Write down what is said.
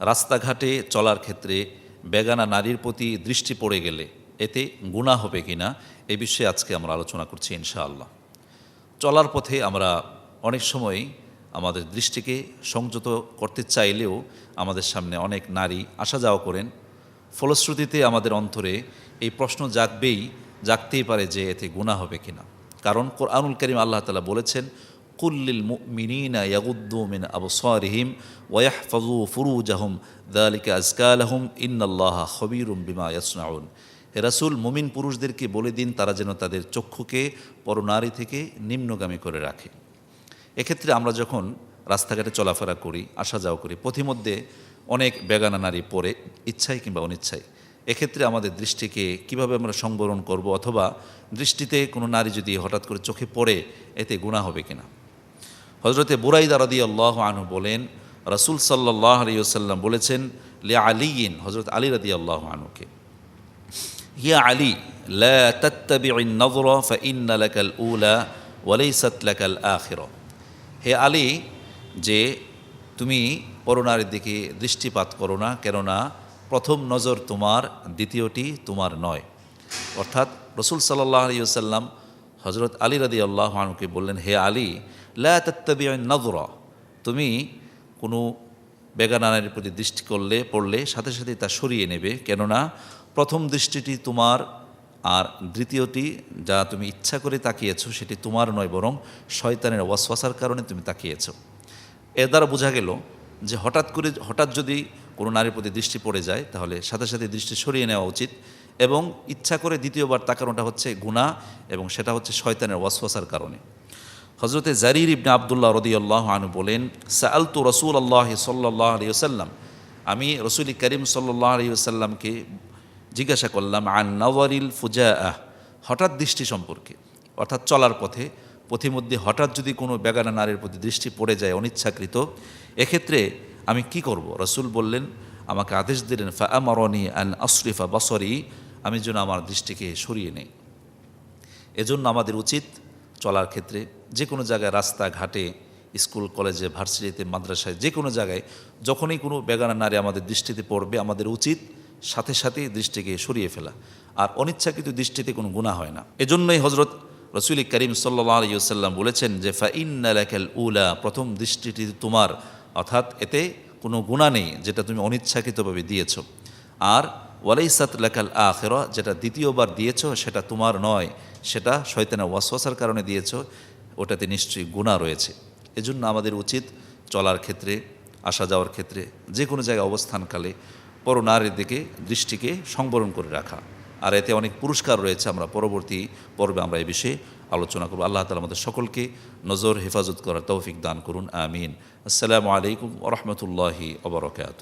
রাস্তাঘাটে চলার ক্ষেত্রে বেগানা নারীর প্রতি দৃষ্টি পড়ে গেলে এতে গুণা হবে কিনা এ বিষয়ে আজকে আমরা আলোচনা করছি ইনশাআল্লাহ। চলার পথে আমরা অনেক সময় আমাদের দৃষ্টিকে সংযত করতে চাইলেও আমাদের সামনে অনেক নারী আসা যাওয়া করেন। ফলশ্রুতিতে আমাদের অন্তরে এই প্রশ্ন জাগবেই, জাগতেই পারে যে এতে গুণা হবে কিনা। কারণ কোরআনুল করিম আল্লাহ তালা বলেছেন কুল্লিল মুমিনিনা ইয়াগুদ্দু মিন আবসারিহিম ওয়াহফাজু ফুরুজাহুম। দালিকা আজকালাহুম ইন্নাল্লাহা খবীরুম বিমা ইয়াসনাউন। হে রাসূল, মুমিন পুরুষদেরকে বলে দিন, তারা যেন তাদের চক্ষুকে পরনারী থেকে নিম্নগামী করে রাখে। এক্ষেত্রে আমরা যখন রাস্তাঘাটে চলাফেরা করি আসা যাওয়া করি, পথিমধ্যে অনেক বেগানা নারী পড়ে, ইচ্ছায় কিংবা অনিচ্ছায়, এক্ষেত্রে আমাদের দৃষ্টিকে কীভাবে আমরা সংবরণ করব অথবা দৃষ্টিতে কোনো নারী যদি হঠাৎ করে চোখে পড়ে, এতে গুণা হবে কিনা? হজরতে বুরাইদা রদি আল্লাহ আনহু বলেন, রাসুল সাল্লাহ আলিয়াল্লাম বলেছেন, লে আলিয়িন হজরত আলী রদি আল্লাহ আনুকে হিয়া আলী, লা তাত্তাবি নজর ফাইন্না লাকাল উলা ওয়ালাইসাত লাকাল আখির। হে আলী, যে তুমি পরনারীর দিকে দৃষ্টিপাত করো না, কেননা প্রথম নজর তোমার, দ্বিতীয়টি তোমার নয়। অর্থাৎ রসুল সাল্লাহ আলী সাল্লাম হজরত আলী রাদি আল্লাহ আনুকে বললেন, হে আলী, লা তাত্তাবি নজরা তুমি কোনো বেগানানের প্রতি দৃষ্টি করলে, পড়লে সাথে সাথে তা সরিয়ে নেবে। কেননা প্রথম দৃষ্টিটি তোমার আর দ্বিতীয়টি, যা তুমি ইচ্ছা করে তাকিয়েছো, সেটি তোমার নয়, বরং শয়তানের ওয়াসওয়াসার কারণে তুমি তাকিয়েছো। এর দ্বারা বোঝা গেল যে হঠাৎ করে, হঠাৎ যদি কোনো নারীর প্রতি দৃষ্টি পড়ে যায়, তাহলে সাথে সাথে দৃষ্টি সরিয়ে নেওয়া উচিত। এবং ইচ্ছা করে দ্বিতীয়বার তাকানোটা হচ্ছে গুণা এবং সেটা হচ্ছে শয়তানের ওয়াসওয়াসার কারণে। হজরতে জারির ইবনে আবদুল্লাহ রদিয়াল্লাহ আনু বলেন, সাআলতু রসুল আল্লাহ সাল্লাহ আলী সাল্লাম আমি রসুল করিম সাল্লাহ আলী সাল্লামকে জিজ্ঞাসা করলাম, আন নওয়ারিল ফুজা আহ হঠাৎ দৃষ্টি সম্পর্কে, অর্থাৎ চলার পথে, পথিমধ্যে হঠাৎ যদি কোনো বেগানা নারীর প্রতি দৃষ্টি পড়ে যায় অনিচ্ছাকৃত, এক্ষেত্রে আমি কি করব? রসুল বললেন, আমাকে আদেশ দিলেন ফা আমরনি আন আশরিফা বসরি আমি যেন আমার দৃষ্টিকে সরিয়ে নেই। এজন্য আমাদের উচিত চলার ক্ষেত্রে যে কোনো জায়গায় রাস্তা ঘাটে স্কুল, কলেজে, ভার্সিটিতে, মাদ্রাসায় যে কোনো জায়গায় যখনই কোনো বেগানা নারী আমাদের দৃষ্টিতে পড়বে, আমাদের উচিত সাথে সাথে দৃষ্টিকে সরিয়ে ফেলা। আর অনিচ্ছাকৃত দৃষ্টিতে কোনো গুণা হয় না। এজন্যই হজরত রসুল করিম সাল্লাহ আলিয়াল্লাম বলেছেন যে ফাইন্নালাকাল উলা প্রথম দৃষ্টিটি তোমার। অর্থাৎ এতে কোনো গুণা নেই যেটা তুমি অনিচ্ছাকৃতভাবে দিয়েছ। আর ওয়ালাইসাত লাকাল আখের, যেটা দ্বিতীয়বার দিয়েছ, সেটা তোমার নয়, সেটা শয়তানের ওয়াসওয়াসার কারণে দিয়েছ, ওটাতে নিশ্চয়ই গুণা রয়েছে। এজন্য আমাদের উচিত চলার ক্ষেত্রে, আসা যাওয়ার ক্ষেত্রে, যে কোনো জায়গায় অবস্থানকালে পর নারীর দিকে, দৃষ্টিকে সংবরণ করে রাখা। আর এতে অনেক পুরস্কার রয়েছে, আমরা পরবর্তী পর্বে আমরা এ বিষয়ে আলোচনা করব। আল্লাহ তালা আমাদের সকলকে নজর, হেফাজত করার তৌফিক দান করুন, আমিন। আসসালামু আলাইকুম ওরহমতুল্লাহি ওবরকাত